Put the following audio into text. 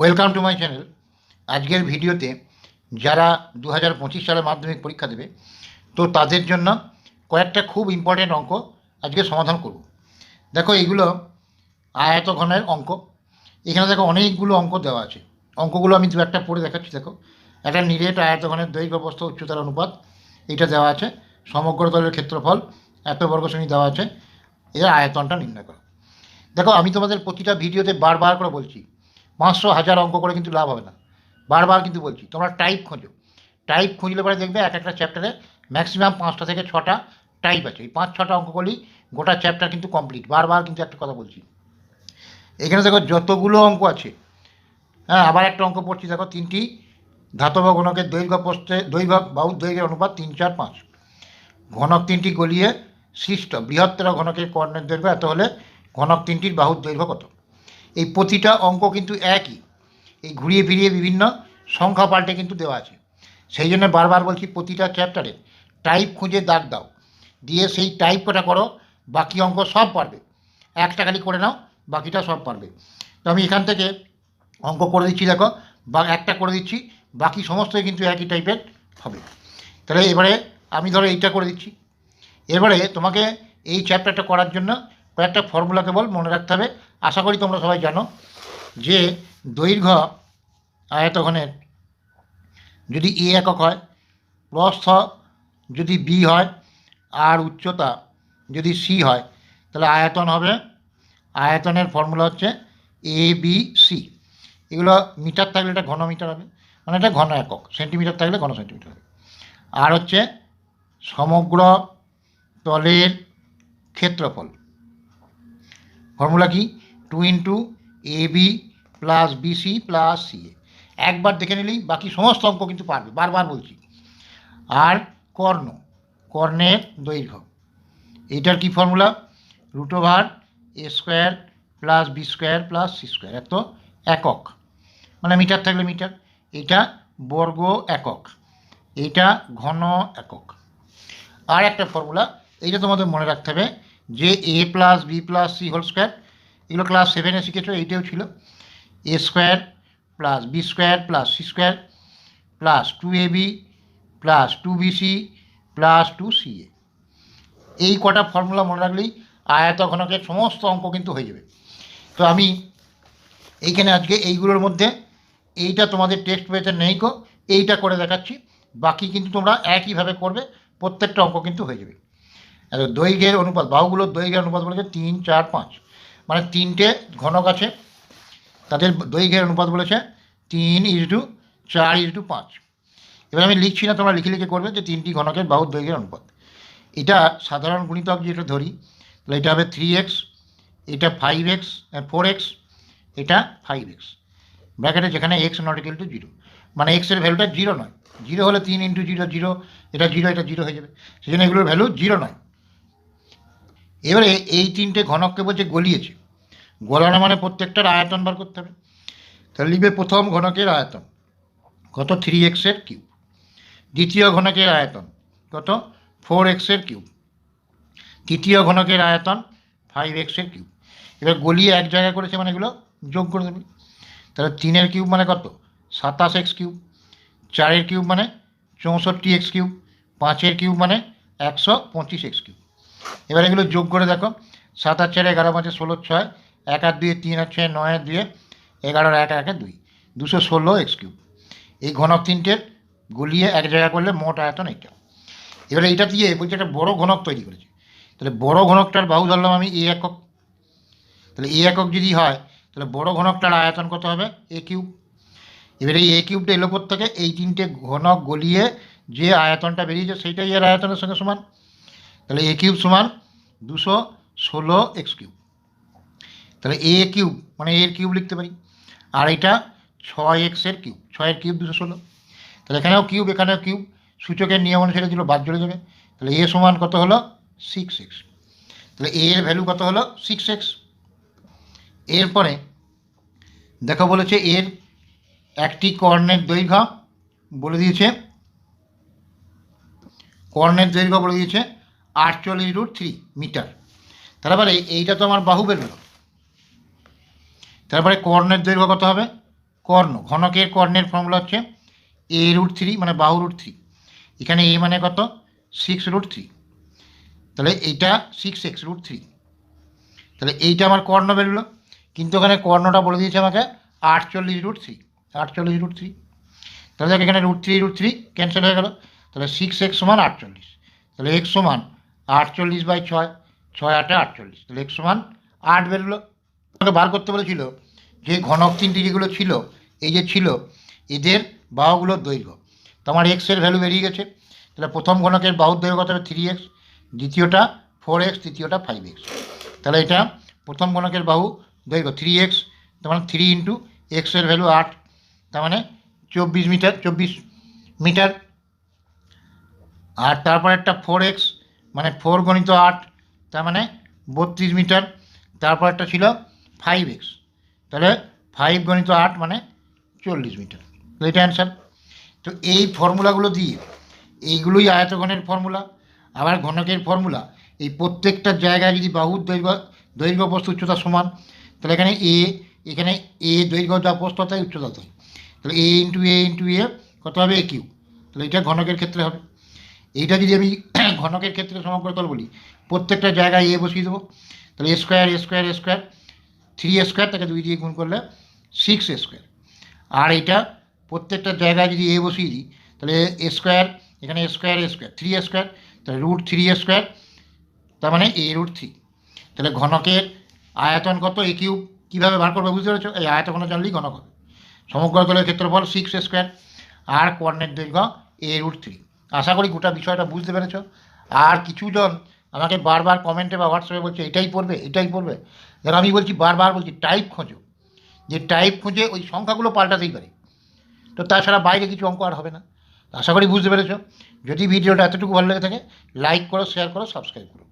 Welcome to my channel আজকের ভিডিওতে যারা দু হাজার পঁচিশ সালে মাধ্যমিক পরীক্ষা দেবে, তো তাদের জন্য কয়েকটা খুব ইম্পর্টেন্ট অঙ্ক আজকে সমাধান করব। দেখো এইগুলো আয়তঘনের অঙ্ক। এখানে দেখো, অনেকগুলো অঙ্ক দেওয়া আছে। অঙ্কগুলো আমি দু একটা পড়ে দেখাচ্ছি, দেখো। একটা নিরেট আয়তঘনের দৈর্ঘ্য প্রস্থ উচ্চতার অনুপাত, এটা দেওয়া আছে। সমগ্র তলের ক্ষেত্রফল, এত বর্গ শ্রেণি দেওয়া আছে। এর আয়তনটা নির্ণয় করো। দেখো, আমি তোমাদের প্রতিটা ভিডিওতে বারবার করে বলছি পাঁচশো, হাজার অঙ্ক করে কিন্তু লাভ হবে না। বারবার কিন্তু বলছি, তোমরা টাইপ খোঁজো। টাইপ খুঁজলে পরে দেখবে এক একটা চ্যাপ্টারে ম্যাক্সিমাম পাঁচটা থেকে ছটা টাইপ আছে। এই পাঁচ, ছটা অঙ্ক করলেই গোটা চ্যাপ্টার কিন্তু কমপ্লিট বারবার কিন্তু একটা কথা বলছি। এখানে দেখো যতগুলো অঙ্ক আছে হ্যাঁ আবার একটা অঙ্ক পড়ছি, দেখো তিনটি। ধাতব ঘনকের দৈর্ঘ্য প্রস্থে, দৈর্ঘ্য বাহু দৈর্ঘ্যের অনুপাত তিন, চার, পাঁচ। ঘনক তিনটি গলিয়ে সৃষ্ট বৃহত্তর ঘনকের কর্ণের দৈর্ঘ্য এত হলে ঘনক তিনটির বাহুর দৈর্ঘ্য কত? এই প্রতিটা অঙ্ক কিন্তু একই। এই ঘুরিয়ে ফিরিয়ে বিভিন্ন সংখ্যা পাল্টে কিন্তু দেওয়া আছে। সেই জন্য বারবার বলছি প্রতিটা চ্যাপ্টারে টাইপ খুঁজে দাগ দাও। দিয়ে সেই টাইপ কটা করো, বাকি অঙ্ক সব পারবে। একটা খালি করে নাও, বাকিটা সব পারবে। তো আমি এখান থেকে অঙ্ক করে দিচ্ছি, দেখো। বা একটা করে দিচ্ছি, বাকি সমস্তই কিন্তু একই টাইপের হবে। তাহলে এবারে আমি ধরো এইটা করে দিচ্ছি। এবারে তোমাকে এই চ্যাপ্টারটা করার জন্য কয়েকটা ফর্মুলা কেবল মনে রাখতে হবে। আশা করি তোমরা সবাই জানো যে দৈর্ঘ্য আয়তঘনের যদি এ একক হয় প্রস্থ যদি বি হয়, আর উচ্চতা যদি সি হয়, তাহলে আয়তন হবে। আয়তনের ফর্মুলা হচ্ছে এ, বি, সি। এগুলো মিটার থাকলে এটা ঘন মিটার হবে মানে এটা ঘন একক। সেন্টিমিটার থাকলে ঘন সেন্টিমিটার হবে। আর হচ্ছে সমগ্র তলের ক্ষেত্রফল। ফর্মুলা কি? Two into A B plus BC plus C একবার দেখে নিলেই বাকি সমস্ত অঙ্ক কিন্তু পারবে, বারবার বলছি। আর কর্ণ, কর্ণের দৈর্ঘ্য। এইটার কি formula? Root over A square plus B square plus C square এত একক। মানে মিটার থাকলে মিটার এটা বর্গ একক, এইটা ঘন একক। আর একটা ফর্মুলা, এইটা তোমাদের মনে রাখতে হবে যে A plus B plus C whole square এগুলো ক্লাস সেভেনে শিখেছো, এইটাও ছিল। A square plus B square plus C square plus two A B plus two B C plus two C A এই কটা ফর্মুলা মনে রাখলেই আয়ত ঘনকের সমস্ত অঙ্ক কিন্তু হয়ে যাবে। তো আমি এইখানে আজকে এইগুলোর মধ্যে এইটা তোমাদের টেক্সট বইতে নেই কো এইটা করে দেখাচ্ছি, বাকি কিন্তু তোমরা একইভাবে করবে, প্রত্যেকটা অঙ্ক কিন্তু হয়ে যাবে। দৈর্ঘ্যের অনুপাত, বাহুগুলোর দৈর্ঘ্যের অনুপাত বলেছে তিন, চার, পাঁচ। মানে তিনটে ঘনক আছে, তাদের দৈর্ঘ্যের অনুপাত বলেছে তিন ইজ টু চার ইজ টু পাঁচ। এবার আমি লিখছি না, তোমরা লিখে লিখে করবে যে তিনটি ঘনকের বাহুর দৈর্ঘ্যের অনুপাত। এটা সাধারণ গুণিতক যেটা ধরি, তাহলে এটা হবে থ্রি এক্স এটা ফাইভ এক্স ফোর এক্স এটা ফাইভ এক্স ব্র্যাকেটে যেখানে x not equal to zero মানে এক্সের ভ্যালুটা জিরো নয়। জিরো হলে তিন ইন্টু জিরো জিরো এটা জিরো এটা জিরো হয়ে যাবে। সেই জন্য এগুলোর ভ্যালু জিরো নয়। এবারে এই তিনটে ঘনককে বলছে গলিয়েছে। গলানো মানে প্রত্যেকটার আয়তন বার করতে হবে। তাহলে লিখবে প্রথম ঘনকের আয়তন। কত? থ্রি এক্সের কিউব দ্বিতীয় ঘনকের আয়তন কত? ফোর এক্সের কিউব তৃতীয় ঘনকের আয়তন ফাইভ এক্সের কিউব এবার গলিয়ে এক জায়গায় করেছে মানে এগুলো যোগ করে দেবে। তাহলে তিনের কিউব মানে কত? সাতাশ এক্স কিউব চারের কিউব মানে চৌষট্টি এক্স কিউব পাঁচের কিউব মানে একশো পঁচিশ এক্স কিউব এবার এগুলো যোগ করে দেখো, সাত আর চারে, এগারো পাঁচে ষোলো ছয়, এক আর দুয়ে তিন আর ছয়, নয় আর দুয়ে এগারোর এক একে দুই, দুশো ষোলো এক্স কিউব। এই ঘনক তিনটের গুলিয়ে এক জায়গা করলে মোট আয়তন এইটা। এবারে এইটা দিয়ে বলছে একটা বড় ঘনক তৈরি করেছে। তাহলে বড় ঘনকটার বাহু ধরলাম আমি এ একক। তাহলে এ একক যদি হয়, তাহলে বড় ঘনকটার আয়তন কত হবে? A cube. এবারে এই এ কিউবটা এলো থেকে এই তিনটে ঘনক গলিয়ে যে আয়তনটা বেরিয়েছে, সেইটাই এর আয়তনের সঙ্গে সমান। তাহলে এ কিউব সমান দুশো ষোলো এক্স কিউব। তাহলে এ কিউব মানে এর কিউব লিখতে পারি। আর এটা ছয় এক্সের কিউব ছয়ের কিউব দুশো ষোলো। তাহলে এখানেও কিউব এখানেও কিউব। সূচকের নিয়ম অনুসারে দিল বাদ চলে যাবে। তাহলে এ সমান কত হলো? Six x. তাহলে এ এর ভ্যালু কত হলো? Six x. এরপরে দেখো বলেছে এর একটি কর্ণের দৈর্ঘ্য বলে দিয়েছে। কর্ণের দৈর্ঘ্য বলে দিয়েছে। আটচল্লিশ রুট থ্রি মিটার তারপরে এইটা তো আমার বাহু বেরোলো তারপরে কর্ণের দৈর্ঘ্য কত হবে? কর্ণ। ঘনকের কর্ণের ফর্মুলা হচ্ছে এ রুট থ্রি মানে বাহু রুট থ্রি এখানে এ মানে কত? সিক্স রুট থ্রি তাহলে এইটা সিক্স এক্স রুট থ্রি তাহলে এইটা আমার কর্ণ বেরোলো কিন্তু ওখানে কর্ণটা বলে দিয়েছে আমাকে আটচল্লিশ রুট থ্রি আটচল্লিশ রুট থ্রি তাহলে দেখ এখানে root three root three cancel হয়ে গেল। তাহলে সিক্স এক্স সমান আটচল্লিশ। তাহলে এক্স সমান আটচল্লিশ বাই ছয় ছয় আটে আটচল্লিশ। তাহলে এক্স সমান আট বেরোলো। আমাকে বার করতে বলেছিল, যে ঘনক তিনটি যেগুলো ছিল, এই যে ছিল, এদের বাহুগুলোর দৈর্ঘ্য। তো আমার এক্সের ভ্যালু বেরিয়ে গেছে। তাহলে প্রথম ঘনকের বাহুর দৈর্ঘ্য কত হবে? থ্রি এক্স দ্বিতীয়টা ফোর এক্স তৃতীয়টা ফাইভ এক্স তাহলে এটা প্রথম ঘনকের বাহু দৈর্ঘ্য থ্রি এক্স তার মানে থ্রি ইন্টু এক্সের ভ্যালু আট। তার মানে চব্বিশ মিটার চব্বিশ মিটার। আর তারপর একটা ফোর এক্স মানে ফোর গণিত আট, তার মানে বত্রিশ মিটার। তারপর একটা ছিল ফাইভ এক্স তাহলে ফাইভ গণিত আট মানে চল্লিশ মিটার। তো এটা অ্যান্সার তো এই ফর্মুলাগুলো দিয়ে এইগুলোই আয়তঘনের ফর্মুলা, আবার ঘনকের ফর্মুলা। এই প্রত্যেকটা জায়গায় যদি বাহুর দৈর্ঘ্য দৈর্ঘ্য বস্তু উচ্চতা সমান, তাহলে এখানে এ এখানে এ দৈর্ঘ্য যা বস্তু, তাই উচ্চতা তাই। তাহলে এ ইন্টু এ ইন্টু এ কত হবে এ কিউ তাহলে এটা ঘনকের ক্ষেত্রে হবে। এইটা যদি আমি ঘনকের ক্ষেত্রে সমগ্র সমগ্রতল বলি প্রত্যেকটা জায়গায় এ বসিয়ে দেবো তাহলে A square A square A square three A square তাকে দুই দিয়ে গুণ করলে সিক্স এ স্কোয়ার আর এটা প্রত্যেকটা জায়গায় যদি এ বসিয়ে দিই তাহলে এ স্কোয়ার এখানে স্কোয়ার স্কোয়ার থ্রি স্কোয়ার তাহলে রুট থ্রি স্কোয়ার তার মানে এ রুট থ্রি তাহলে ঘনকের আয়তন কত এ কিউব কীভাবে বার করবে বুঝতে পেরেছ এই আয়তঘন জানলেই ঘনক হবে সমগ্রতলের ক্ষেত্রফল সিক্স স্কোয়ার আর কর্ণের দৈর্ঘ্য এ রুট থ্রি আশা করি গোটা বিষয়টা বুঝতে পেরেছ। আর কিছুজন আমাকে বারবার কমেন্টে বা হোয়াটসঅ্যাপে বলছে, এটাই পড়বে এটাই পড়বে। যেন আমি বলছি, বারবার বলছি টাইপ খোঁজো। যে টাইপ খুঁজে ওই সংখ্যাগুলো পাল্টাতেই পারে। তো তাছাড়া বাইরে কিছু অঙ্ক আর হবে না। আশা করি বুঝতে পেরেছ। যদি ভিডিওটা এতটুকু ভালো লেগে থাকে লাইক করো শেয়ার করো সাবস্ক্রাইব করো।